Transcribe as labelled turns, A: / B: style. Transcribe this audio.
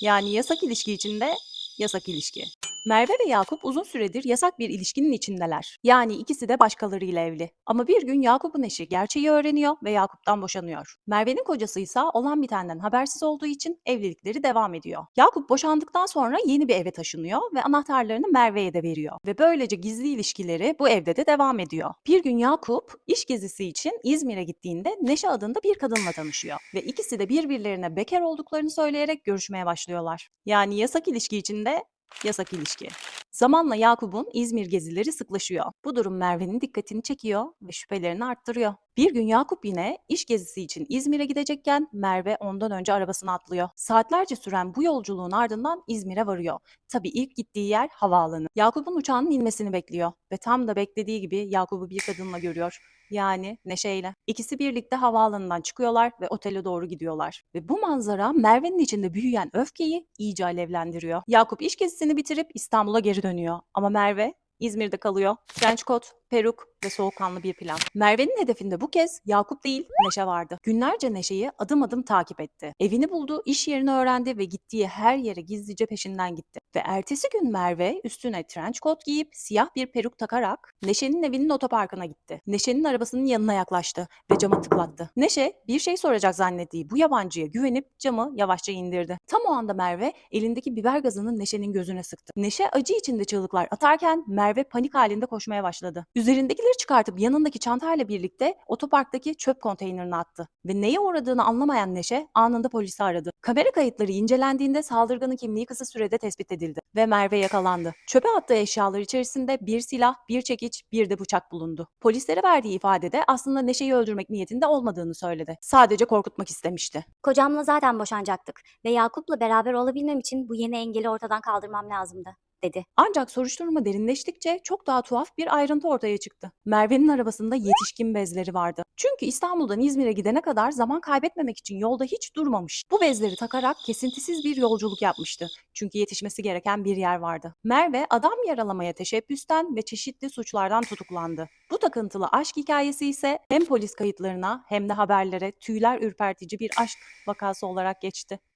A: Yani yasak ilişki içinde yasak ilişki. Merve ve Yakup uzun süredir yasak bir ilişkinin içindeler. Yani ikisi de başkalarıyla evli. Ama bir gün Yakup'un eşi gerçeği öğreniyor ve Yakup'tan boşanıyor. Merve'nin kocası ise olan bitenden habersiz olduğu için evlilikleri devam ediyor. Yakup boşandıktan sonra yeni bir eve taşınıyor ve anahtarlarını Merve'ye de veriyor. Ve böylece gizli ilişkileri bu evde de devam ediyor. Bir gün Yakup iş gezisi için İzmir'e gittiğinde Neşe adında bir kadınla tanışıyor. Ve ikisi de birbirlerine bekar olduklarını söyleyerek görüşmeye başlıyorlar. Yani yasak ilişki içinde yasak ilişki. Zamanla Yakup'un İzmir gezileri sıklaşıyor. Bu durum Merve'nin dikkatini çekiyor ve şüphelerini arttırıyor. Bir gün Yakup yine iş gezisi için İzmir'e gidecekken Merve ondan önce arabasına atlıyor. Saatlerce süren bu yolculuğun ardından İzmir'e varıyor. Tabii ilk gittiği yer havaalanı. Yakup'un uçağının inmesini bekliyor ve tam da beklediği gibi Yakup'u bir kadınla görüyor. Yani Neşe'yle. İkisi birlikte havaalanından çıkıyorlar ve otele doğru gidiyorlar. Ve bu manzara Merve'nin içinde büyüyen öfkeyi iyice alevlendiriyor. Yakup iş gezisini bitirip İstanbul'a geri dönüyor. Ama Merve İzmir'de kalıyor. Trench coat, peruk ve soğukkanlı bir plan. Merve'nin hedefinde bu kez Yakup değil Neşe vardı. Günlerce Neşe'yi adım adım takip etti. Evini buldu, iş yerini öğrendi ve gittiği her yere gizlice peşinden gitti. Ve ertesi gün Merve üstüne trench coat giyip siyah bir peruk takarak Neşe'nin evinin otoparkına gitti. Neşe'nin arabasının yanına yaklaştı ve cama tıklattı. Neşe bir şey soracak zannettiği bu yabancıya güvenip camı yavaşça indirdi. Tam o anda Merve elindeki biber gazını Neşe'nin gözüne sıktı. Neşe acı içinde çığlıklar atarken Merve panik halinde koşmaya başladı. Üzerindekileri çıkartıp yanındaki çantayla birlikte otoparktaki çöp konteynerine attı. Ve neye uğradığını anlamayan Neşe anında polisi aradı. Kamera kayıtları incelendiğinde saldırganın kimliği kısa sürede tespit edildi ve Merve yakalandı. Çöpe attığı eşyalar içerisinde bir silah, bir çekiç, bir de bıçak bulundu. Polislere verdiği ifadede aslında Neşe'yi öldürmek niyetinde olmadığını söyledi. Sadece korkutmak istemişti.
B: Kocamla zaten boşanacaktık ve Yakup'la beraber olabilmem için bu yeni engeli ortadan kaldırmam lazımdı, dedi.
A: Ancak soruşturma derinleştikçe çok daha tuhaf bir ayrıntı ortaya çıktı. Merve'nin arabasında yetişkin bezleri vardı. Çünkü İstanbul'dan İzmir'e gidene kadar zaman kaybetmemek için yolda hiç durmamış. Bu bezleri takarak kesintisiz bir yolculuk yapmıştı. Çünkü yetişmesi gereken bir yer vardı. Merve adam yaralamaya teşebbüsten ve çeşitli suçlardan tutuklandı. Bu takıntılı aşk hikayesi ise hem polis kayıtlarına hem de haberlere tüyler ürpertici bir aşk vakası olarak geçti.